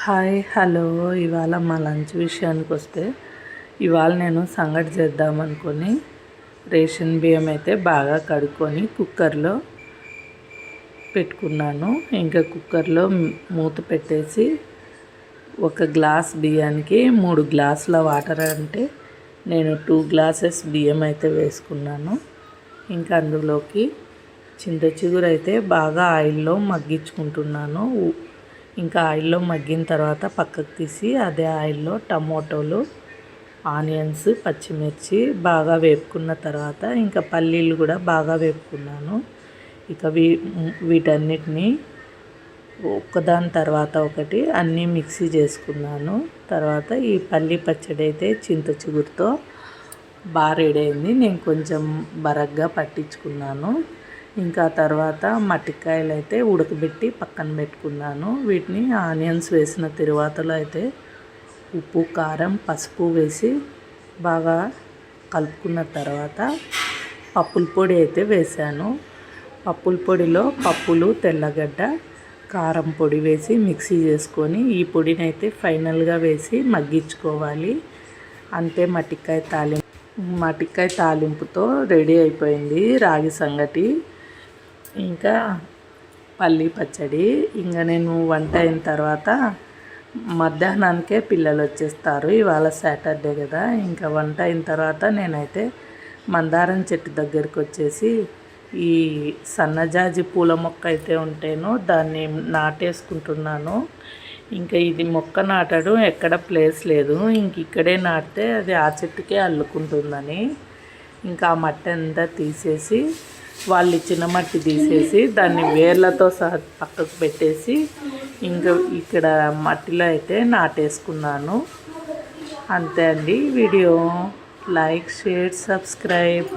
Hi hello. ఇవాళ మా lunch విషయానికి వస్తే ఇవాళ నేను సంగటి చేద్దామనుకొని రేషన్ బియ్యం అయితే బాగా కడుక్కొని కుక్కర్లో పెట్టుకున్నాను. ఇంకా కుక్కర్లో మూత పెట్టేసి ఒక గ్లాస్ బియ్యానికి మూడు గ్లాసుల వాటర్ అంటే నేను టూ గ్లాసెస్ బియ్యం అయితే వేసుకున్నాను. ఇంకా అందులోకి చింత చిగురు అయితే బాగా ఆయిల్లో మగ్గించుకుంటున్నాను. ఇంకా ఆయిల్లో మగ్గిన తర్వాత పక్కకు తీసి అదే ఆయిల్లో టమోటోలు ఆనియన్స్ పచ్చిమిర్చి బాగా వేపుకున్న తర్వాత ఇంకా పల్లీలు కూడా బాగా వేపుకున్నాను. ఇక వీ వీటన్నిటిని ఒకదాని తర్వాత ఒకటి అన్నీ మిక్సీ చేసుకున్నాను. తర్వాత ఈ పల్లి పచ్చడి అయితే చింత చిగురుతో బాగా రెడీ అయింది. నేను కొంచెం బరగ్గా పట్టించుకున్నాను. ఇంకా తర్వాత మట్టికాయలు అయితే ఉడకబెట్టి పక్కన పెట్టుకున్నాను. వీటిని ఆనియన్స్ వేసిన తరువాతలో అయితే ఉప్పు కారం పసుపు వేసి బాగా కలుపుకున్న తర్వాత పప్పుల పొడి అయితే వేశాను. పప్పుల పొడిలో పప్పులు తెల్లగడ్డ కారం పొడి వేసి మిక్సీ చేసుకొని ఈ పొడిని అయితే ఫైనల్గా వేసి మగ్గించుకోవాలి. అంతే మట్టికాయ తాలింపు మట్టికాయ తాలింపుతో రెడీ అయిపోయింది రాగి సంగటి. ఇంకా పల్లి పచ్చడి. ఇంకా నేను వంట అయిన తర్వాత మధ్యాహ్నానికే పిల్లలు వచ్చేస్తారు ఇవాళ సాటర్డే కదా. ఇంకా వంట అయిన తర్వాత నేనైతే మందారం చెట్టు దగ్గరికి వచ్చేసి ఈ సన్నజాజి పూల మొక్క అయితే ఉంటేనో దాన్ని నాటేసుకుంటున్నాను. ఇంకా ఇది మొక్క నాటడం ఎక్కడ ప్లేస్ లేదు. ఇంక ఇక్కడే నాటితే అది ఆ చెట్టుకే అల్లుకుంటుందని. ఇంకా ఆ మట్టి అంతా తీసేసి వాళ్ళు ఇచ్చిన మట్టి తీసేసి దాన్ని వేర్లతో సహా పక్కకు పెట్టేసి ఇంకా ఇక్కడ మట్టిలో అయితే నాటేసుకున్నాను. అంతే అండి. Video like share subscribe.